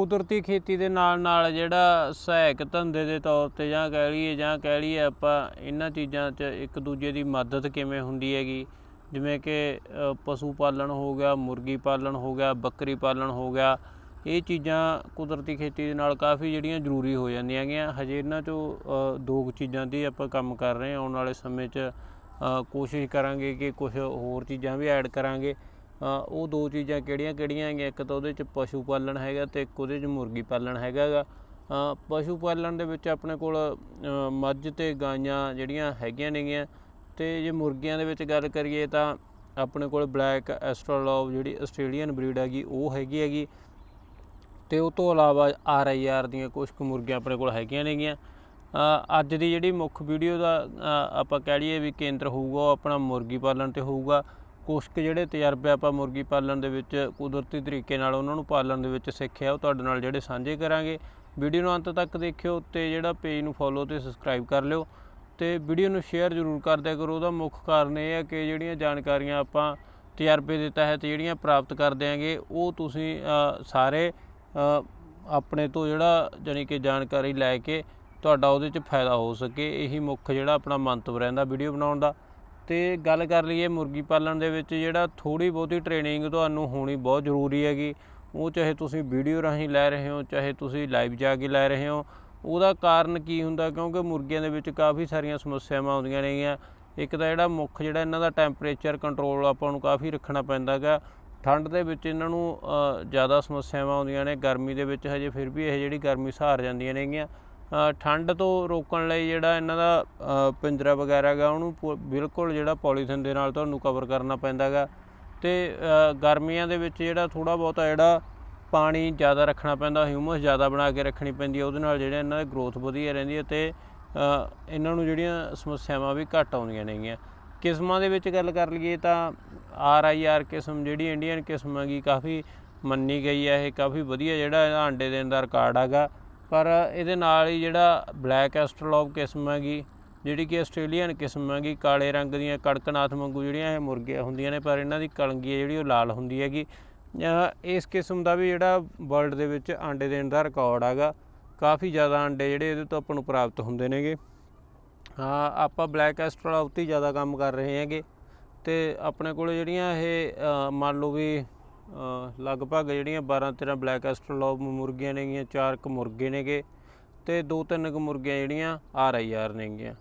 ਕੁਦਰਤੀ ਖੇਤੀ ਦੇ ਨਾਲ ਨਾਲ ਜਿਹੜਾ ਸਹਾਇਕ ਧੰਦੇ ਦੇ ਤੌਰ ਤੇ ਜਾਂ ਕਹਿ ਲਈਏ ਜਾਂ ਕਹਿ ਲਈਏ ਆਪਾਂ ਇਹਨਾਂ ਚੀਜ਼ਾਂ 'ਚ ਇੱਕ ਦੂਜੇ ਦੀ ਮਦਦ ਕਿਵੇਂ ਹੁੰਦੀ ਹੈਗੀ? ਜਿਵੇਂ ਕਿ ਪਸ਼ੂ ਪਾਲਣ ਹੋ ਗਿਆ, ਮੁਰਗੀ ਪਾਲਣ ਹੋ ਗਿਆ, ਬੱਕਰੀ ਪਾਲਣ ਹੋ ਗਿਆ, ਇਹ ਚੀਜ਼ਾਂ ਕੁਦਰਤੀ ਖੇਤੀ ਦੇ ਨਾਲ ਕਾਫੀ ਜਿਹੜੀਆਂ ਜ਼ਰੂਰੀ ਹੋ ਜਾਂਦੀਆਂ ਹੈਗੀਆਂ। ਹਜੇ ਇਹਨਾਂ 'ਚੋਂ ਦੋ ਕੁ ਚੀਜ਼ਾਂ ਦੀ ਆਪਾਂ ਕੰਮ ਕਰ ਰਹੇ ਹਾਂ। ਆਉਣ ਵਾਲੇ ਸਮੇਂ 'ਚ ਕੋਸ਼ਿਸ਼ ਕਰਾਂਗੇ ਕਿ ਕੁਝ ਹੋਰ ਚੀਜ਼ਾਂ ਵੀ ਐਡ ਕਰਾਂਗੇ। ਉਹ ਦੋ ਚੀਜ਼ਾਂ ਕਿਹੜੀਆਂ ਕਿਹੜੀਆਂ ਹੈਗੀਆਂ? ਇੱਕ ਤਾਂ ਉਹਦੇ 'ਚ ਪਸ਼ੂ ਪਾਲਣ ਹੈਗਾ ਤੇ ਇੱਕ ਉਹਦੇ 'ਚ ਮੁਰਗੀ ਪਾਲਣ ਹੈਗਾ ਗਾ ਪਸ਼ੂ ਪਾਲਣ ਦੇ ਵਿੱਚ ਆਪਣੇ ਕੋਲ ਮੱਝ ਤੇ ਗਾਈਆਂ ਜਿਹੜੀਆਂ ਹੈਗੀਆਂ ਨੇਗੀਆਂ ਤੇ ਜੇ ਮੁਰਗੀਆਂ ਦੇ ਵਿੱਚ ਗੱਲ ਕਰੀਏ ਤਾਂ ਆਪਣੇ ਕੋਲ ਬਲੈਕ ਐਸਟਰੋਲੌਬ ਜਿਹੜੀ ਆਸਟ੍ਰੇਲੀਅਨ ਬਰੀਡ ਹੈਗੀ, ਉਹ ਹੈਗੀ ਹੈਗੀ। ਤੇ ਉਹ ਤੋਂ ਇਲਾਵਾ ਆਰ ਆਈ ਆਰ ਦੀਆਂ ਕੁਝ ਕੁ ਮੁਰਗੀਆਂ ਆਪਣੇ ਕੋਲ ਹੈਗੀਆਂ ਨੇਗੀਆਂ। ਅੱਜ ਦੀ ਜਿਹੜੀ ਮੁੱਖ ਵੀਡੀਓ ਦਾ ਆਪਾਂ ਕਹਿ ਲਈਏ ਵੀ ਕੇਂਦਰ ਹੋਊਗਾ, ਉਹ ਆਪਣਾ ਮੁਰਗੀ ਪਾਲਣ ਤੇ ਹੋਊਗਾ। ਕੁਛ ਕੁ ਜਿਹੜੇ ਤਜਰਬੇ ਆਪਾਂ ਮੁਰਗੀ ਪਾਲਣ ਦੇ ਵਿੱਚ ਕੁਦਰਤੀ ਤਰੀਕੇ ਨਾਲ ਉਹਨਾਂ ਨੂੰ ਪਾਲਣ ਦੇ ਵਿੱਚ ਸਿੱਖਿਆ, ਉਹ ਤੁਹਾਡੇ ਨਾਲ ਜਿਹੜੇ ਸਾਂਝੇ ਕਰਾਂਗੇ। ਵੀਡੀਓ ਨੂੰ ਅੰਤ ਤੱਕ ਦੇਖਿਓ ਤੇ ਜਿਹੜਾ ਪੇਜ ਨੂੰ ਫੋਲੋ ਤੇ ਸਬਸਕ੍ਰਾਈਬ ਕਰ ਲਿਓ ਤੇ ਵੀਡੀਓ ਨੂੰ ਸ਼ੇਅਰ ਜ਼ਰੂਰ ਕਰ ਦਿਆ ਕਰੋ। ਉਹਦਾ ਮੁੱਖ ਕਾਰਨ ਇਹ ਹੈ ਕਿ ਜਿਹੜੀਆਂ ਜਾਣਕਾਰੀਆਂ ਆਪਾਂ ਤਜਰਬੇ ਦੇ ਤਹਿਤ ਜਿਹੜੀਆਂ ਪ੍ਰਾਪਤ ਕਰਦੇ ਆਂਗੇ ਉਹ ਤੁਸੀਂ ਸਾਰੇ ਆਪਣੇ ਤੋਂ ਜਿਹੜਾ ਜਾਣੀ ਕਿ ਜਾਣਕਾਰੀ ਲੈ ਕੇ ਤੁਹਾਡਾ ਉਹਦੇ 'ਚ ਫਾਇਦਾ ਹੋ ਸਕੇ। ਇਹੀ ਮੁੱਖ ਜਿਹੜਾ ਆਪਣਾ ਮੰਤਵ ਰਹਿੰਦਾ ਵੀਡੀਓ ਬਣਾਉਣ ਦਾ। ਤੇ ਗੱਲ ਕਰ ਲਈਏ ਮੁਰਗੀ ਪਾਲਣ ਦੇ ਵਿੱਚ, ਜਿਹੜਾ ਥੋੜੀ ਬਹੁਤੀ ਟ੍ਰੇਨਿੰਗ ਤੁਹਾਨੂੰ ਹੋਣੀ ਬਹੁਤ ਜ਼ਰੂਰੀ ਹੈਗੀ। ਉਹ ਚਾਹੇ ਤੁਸੀਂ ਵੀਡੀਓ ਰਾਹੀਂ ਲੈ ਰਹੇ ਹੋ, ਚਾਹੇ ਤੁਸੀਂ ਲਾਈਵ ਜਾ ਕੇ ਲੈ ਰਹੇ ਹੋ, ਉਹਦਾ ਕਾਰਨ ਕੀ ਹੁੰਦਾ? ਕਿਉਂਕਿ ਮੁਰਗੀਆਂ ਦੇ ਵਿੱਚ ਕਾਫੀ ਸਾਰੀਆਂ ਸਮੱਸਿਆਵਾਂ ਆਉਂਦੀਆਂ ਨੇਗੀਆਂ। ਇੱਕ ਤਾਂ ਜਿਹੜਾ ਮੁੱਖ ਜਿਹੜਾ ਇਹਨਾਂ ਦਾ ਟੈਂਪਰੇਚਰ ਕੰਟਰੋਲ ਆਪਾਂ ਨੂੰ ਕਾਫੀ ਰੱਖਣਾ ਪੈਂਦਾ ਗਾ ਠੰਡ ਦੇ ਵਿੱਚ ਇਹਨਾਂ ਨੂੰ ਜ਼ਿਆਦਾ ਸਮੱਸਿਆਵਾਂ ਆਉਂਦੀਆਂ ਨੇ। ਗਰਮੀ ਦੇ ਵਿੱਚ ਹਜੇ ਫਿਰ ਵੀ ਇਹ ਜਿਹੜੀ ਗਰਮੀ ਸਹਾਰ ਜਾਂਦੀਆਂ ਨੇਗੀਆਂ। ਠੰਡ ਤੋਂ ਰੋਕਣ ਲਈ ਜਿਹੜਾ ਇਹਨਾਂ ਦਾ ਪਿੰਜਰਾ ਵਗੈਰਾ ਗਾ, ਉਹਨੂੰ ਪੂ- ਬਿਲਕੁਲ ਜਿਹੜਾ ਪੋਲੀਥਿਨ ਦੇ ਨਾਲ ਤੁਹਾਨੂੰ ਕਵਰ ਕਰਨਾ ਪੈਂਦਾ ਗਾ। ਤੇ ਗਰਮੀਆਂ ਦੇ ਵਿੱਚ ਜਿਹੜਾ ਥੋੜਾ ਬਹੁਤਾ ਜਿਹੜਾ ਪਾਣੀ ਜ਼ਿਆਦਾ ਰੱਖਣਾ ਪੈਂਦਾ ਹਿਊਮਸ ਜ਼ਿਆਦਾ ਬਣਾ ਕੇ ਰੱਖਣੀ ਪੈਂਦੀ ਹੈ ਉਹਦੇ ਨਾਲ ਜਿਹੜਾ ਇਹਨਾਂ ਦੀ ਗਰੋਥ ਵਧੀਆ ਰਹਿੰਦੀ ਹੈ ਤੇ ਇਹਨਾਂ ਨੂੰ ਜਿਹੜੀਆਂ ਸਮੱਸਿਆਵਾਂ ਵੀ ਘੱਟ ਆਉਂਦੀਆਂ ਨੇਗੀਆਂ। ਕਿਸਮਾਂ ਦੇ ਵਿੱਚ ਗੱਲ ਕਰ ਲਈਏ ਤਾਂ ਆਰ ਆਈ ਆਰ ਕਿਸਮ, ਜਿਹੜੀ ਇੰਡੀਅਨ ਕਿਸਮ ਹੈਗੀ, ਕਾਫੀ ਮੰਨੀ ਗਈ ਹੈ ਇਹ ਕਾਫੀ ਵਧੀਆ ਜਿਹੜਾ ਇਹਦਾ ਆਂਡੇ ਦੇਣ ਦਾ ਰਿਕਾਰਡ ਹੈਗਾ ਪਰ ਇਹਦੇ ਨਾਲ ਹੀ ਜਿਹੜਾ ਬਲੈਕ ਐਸਟਰਲੋਬ ਕਿਸਮ ਹੈਗੀ, ਜਿਹੜੀ ਕਿ ਆਸਟ੍ਰੇਲੀਅਨ ਕਿਸਮ ਹੈਗੀ, ਕਾਲੇ ਰੰਗ ਦੀਆਂ ਕੜਕਨਾਥ ਵਾਂਗੂ ਜਿਹੜੀਆਂ ਇਹ ਮੁਰਗੀਆਂ ਹੁੰਦੀਆਂ ਨੇ, ਪਰ ਇਹਨਾਂ ਦੀ ਕਲੰਗੀ ਹੈ ਜਿਹੜੀ ਉਹ ਲਾਲ ਹੁੰਦੀ ਹੈਗੀ। ਇਸ ਕਿਸਮ ਦਾ ਵੀ ਜਿਹੜਾ ਵਰਲਡ ਦੇ ਵਿੱਚ ਆਂਡੇ ਦੇਣ ਦਾ ਰਿਕਾਰਡ ਹੈਗਾ। ਕਾਫੀ ਜ਼ਿਆਦਾ ਆਂਡੇ ਜਿਹੜੇ ਇਹਦੇ ਤੋਂ ਆਪਾਂ ਨੂੰ ਪ੍ਰਾਪਤ ਹੁੰਦੇ ਨੇਗੇ। ਹਾਂ, ਆਪਾਂ ਬਲੈਕ ਐਸਟਰੋਲ 'ਤੇ ਹੀ ਜ਼ਿਆਦਾ ਕੰਮ ਕਰ ਰਹੇ ਹੈਗੇ। ਤੇ ਆਪਣੇ ਕੋਲ ਜਿਹੜੀਆਂ ਇਹ ਮੰਨ ਲਓ ਵੀ ਲਗਭਗ ਜਿਹੜੀਆਂ 12 13 ਬਲੈਕ ਐਸਟਰੋਲ ਮੁਰਗੀਆਂ ਨੇਗੀਆਂ, ਚਾਰ ਕੁ ਮੁਰਗੇ ਨੇਗੇ ਤੇ ਦੋ ਤਿੰਨ ਕੁ ਮੁਰਗੀਆਂ ਜਿਹੜੀਆਂ ਆਰ ਆਈ ਆਰ ਨੇਗੀਆਂ।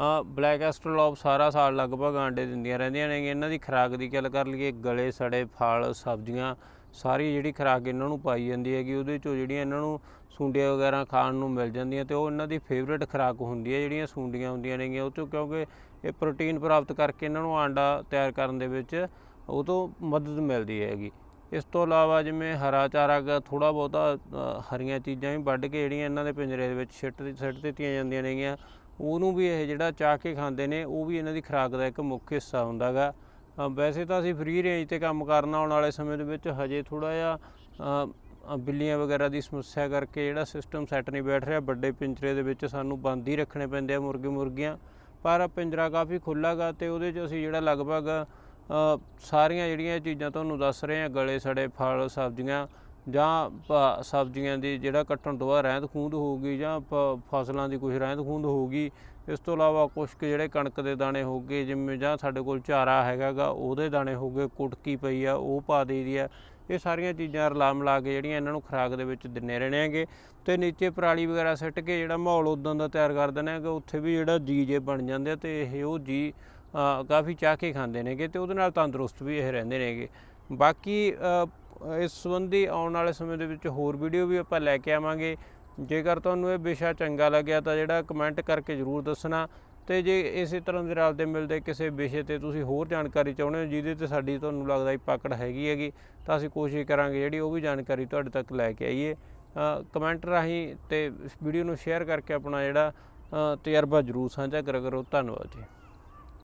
ਆ ਬਲੈਕ ਐਸਟਰੋਲੌਬ ਸਾਰਾ ਸਾਲ ਲਗਭਗ ਆਂਡੇ ਦਿੰਦੀਆਂ ਰਹਿੰਦੀਆਂ ਨੇ ਇਹਨਾਂ ਦੀ ਖੁਰਾਕ ਦੀ ਗੱਲ ਕਰ ਲਈਏ, ਗਲੇ, ਸੜੇ, ਫਲ, ਸਬਜ਼ੀਆਂ, ਸਾਰੀ ਜਿਹੜੀ ਖੁਰਾਕ ਇਹਨਾਂ ਨੂੰ ਪਾਈ ਜਾਂਦੀ ਹੈਗੀ, ਉਹਦੇ ਚੋਂ ਜਿਹੜੀਆਂ ਇਹਨਾਂ ਨੂੰ ਸੁੰਡੀਆਂ ਵਗੈਰਾ ਖਾਣ ਨੂੰ ਮਿਲ ਜਾਂਦੀਆਂ ਤੇ ਉਹ ਇਹਨਾਂ ਦੀ ਫੇਵਰੇਟ ਖੁਰਾਕ ਹੁੰਦੀ ਹੈ ਜਿਹੜੀਆਂ ਸੁੰਡੀਆਂ ਹੁੰਦੀਆਂ ਨੇਗੀਆਂ। ਉਹ ਤੋਂ ਕਿਉਂਕਿ ਇਹ ਪ੍ਰੋਟੀਨ ਪ੍ਰਾਪਤ ਕਰਕੇ ਇਹਨਾਂ ਨੂੰ ਆਂਡਾ ਤਿਆਰ ਕਰਨ ਦੇ ਵਿੱਚ ਉਹ ਤੋਂ ਮਦਦ ਮਿਲਦੀ ਹੈਗੀ। ਇਸ ਤੋਂ ਇਲਾਵਾ ਜਿਵੇਂ ਹਰਾ ਚਾਰਾ ਗਾ ਥੋੜਾ ਬਹੁਤਾ ਹਰੀਆਂ ਚੀਜ਼ਾਂ ਵੀ ਵੱਢ ਕੇ ਜਿਹੜੀਆਂ ਇਹਨਾਂ ਦੇ ਪਿੰਜਰੇ ਦੇ ਵਿੱਚ ਸਿੱਟ ਸਿੱਟ ਦਿੱਤੀਆਂ ਜਾਂਦੀਆਂ ਨੇਗੀਆਂ। ਉਹਨੂੰ ਵੀ ਇਹ ਜਿਹੜਾ ਚਾਹ ਕੇ ਖਾਂਦੇ ਨੇ, ਉਹ ਵੀ ਇਹਨਾਂ ਦੀ ਖੁਰਾਕ ਦਾ ਇੱਕ ਮੁੱਖ ਹਿੱਸਾ ਹੁੰਦਾ ਗਾ। ਵੈਸੇ ਤਾਂ ਅਸੀਂ ਫ੍ਰੀ ਰੇਂਜ ਤੇ ਕੰਮ ਕਰਨਾ ਆਉਣ ਵਾਲੇ ਸਮੇਂ ਦੇ ਵਿੱਚ ਹਜੇ ਥੋੜਾ ਜਿਹਾ ਬਿੱਲੀਆਂ ਵਗੈਰਾ ਦੀ ਸਮੱਸਿਆ ਕਰਕੇ ਜਿਹੜਾ ਸਿਸਟਮ ਸੈੱਟ ਨਹੀਂ ਬੈਠ ਰਿਹਾ, ਵੱਡੇ ਪਿੰਜਰੇ ਦੇ ਵਿੱਚ ਸਾਨੂੰ ਬੰਦ ਹੀ ਰੱਖਣੇ ਪੈਂਦੇ ਆ ਮੁਰਗੇ ਮੁਰਗੀਆਂ। ਪਰ ਪਿੰਜਰਾ ਕਾਫੀ ਖੁੱਲ੍ਹਾ ਗਾ ਤੇ ਉਹਦੇ 'ਚ ਅਸੀਂ ਜਿਹੜਾ ਲਗਭਗ ਸਾਰੀਆਂ ਜਿਹੜੀਆਂ ਚੀਜ਼ਾਂ ਤੁਹਾਨੂੰ ਦੱਸ ਰਹੇ ਆ ਗਲੇ, ਸੜੇ, ਫਲ, ਸਬਜ਼ੀਆਂ ਜਾਂ ਸਬਜ਼ੀਆਂ ਦੀ ਜਿਹੜਾ ਕੱਟਣ ਤੋਂ ਬਾਅਦ ਰਹਿੰਦ ਖੂੰਦ ਹੋਊਗੀ ਜਾਂ ਫਸਲਾਂ ਦੀ ਕੁਝ ਰਹਿੰਦ ਖੂੰਦ ਹੋਊਗੀ, ਇਸ ਤੋਂ ਇਲਾਵਾ ਕੁਝ ਕੁ ਜਿਹੜੇ ਕਣਕ ਦੇ ਦਾਣੇ ਹੋਗੇ ਜਿਵੇਂ ਜਾਂ ਸਾਡੇ ਕੋਲ ਚਾਰਾ ਹੈਗਾਗਾ, ਉਹਦੇ ਦਾਣੇ ਹੋਗੇ ਕੁਟਕੀ ਪਈ ਆ, ਉਹ ਪਾ ਦੇਈਦੀ ਆ। ਇਹ ਸਾਰੀਆਂ ਚੀਜ਼ਾਂ ਰਲਾ ਮਿਲਾ ਕੇ ਜਿਹੜੀਆਂ ਇਹਨਾਂ ਨੂੰ ਖੁਰਾਕ ਦੇ ਵਿੱਚ ਦਿੰਨੇ ਰਹਿਣੇ ਹੈਗੇ। ਤੇ ਨੀਚੇ ਪਰਾਲੀ ਵਗੈਰਾ ਸਿੱਟ ਕੇ ਜਿਹੜਾ ਮਾਹੌਲ ਉਦਾਂ ਦਾ ਤਿਆਰ ਕਰ ਦਿੰਦੇ ਹੈਗੇ, ਉੱਥੇ ਵੀ ਜਿਹੜਾ ਜੀ ਜੇ ਬਣ ਜਾਂਦੇ ਆ, ਤੇ ਇਹ ਉਹ ਜੀ ਕਾਫੀ ਚਾਹ ਕੇ ਖਾਂਦੇ ਨੇਗੇ ਤੇ ਉਹਦੇ ਨਾਲ ਤੰਦਰੁਸਤ ਵੀ ਇਹ ਰਹਿੰਦੇ ਨੇਗੇ। ਬਾਕੀ ਇਸ ਸੰਬੰਧੀ ਆਉਣ ਵਾਲੇ ਸਮੇਂ ਦੇ ਵਿੱਚ ਹੋਰ ਵੀਡੀਓ ਵੀ ਆਪਾਂ ਲੈ ਕੇ ਆਵਾਂਗੇ। ਜੇਕਰ ਤੁਹਾਨੂੰ ਇਹ ਵਿਸ਼ਾ ਚੰਗਾ ਲੱਗਿਆ ਤਾਂ ਜਿਹੜਾ ਕਮੈਂਟ ਕਰਕੇ ਜਰੂਰ ਦੱਸਣਾ ਤੇ ਜੇ ਇਸੇ ਤਰ੍ਹਾਂ ਦੇ ਰਲਦੇ ਮਿਲਦੇ ਕਿਸੇ ਵਿਸ਼ੇ ਤੇ ਤੁਸੀਂ ਹੋਰ ਜਾਣਕਾਰੀ ਚਾਹੁੰਦੇ ਹੋ ਜਿਹਦੇ ਤੇ ਸਾਡੀ ਤੁਹਾਨੂੰ ਲੱਗਦਾ ਹੀ ਪਕੜ ਹੈਗੀ ਹੈਗੀ, ਤਾਂ ਅਸੀਂ ਕੋਸ਼ਿਸ਼ ਕਰਾਂਗੇ ਜਿਹੜੀ ਉਹ ਵੀ ਜਾਣਕਾਰੀ ਤੁਹਾਡੇ ਤੱਕ ਲੈ ਕੇ ਆਈਏ। ਕਮੈਂਟ ਰਾਹੀਂ ਤੇ ਵੀਡੀਓ ਨੂੰ ਸ਼ੇਅਰ ਕਰਕੇ ਆਪਣਾ ਜਿਹੜਾ ਤਜਰਬਾ ਜਰੂਰ ਸਾਂਝਾ ਕਰਿਆ ਕਰੋ। ਧੰਨਵਾਦ ਜੀ।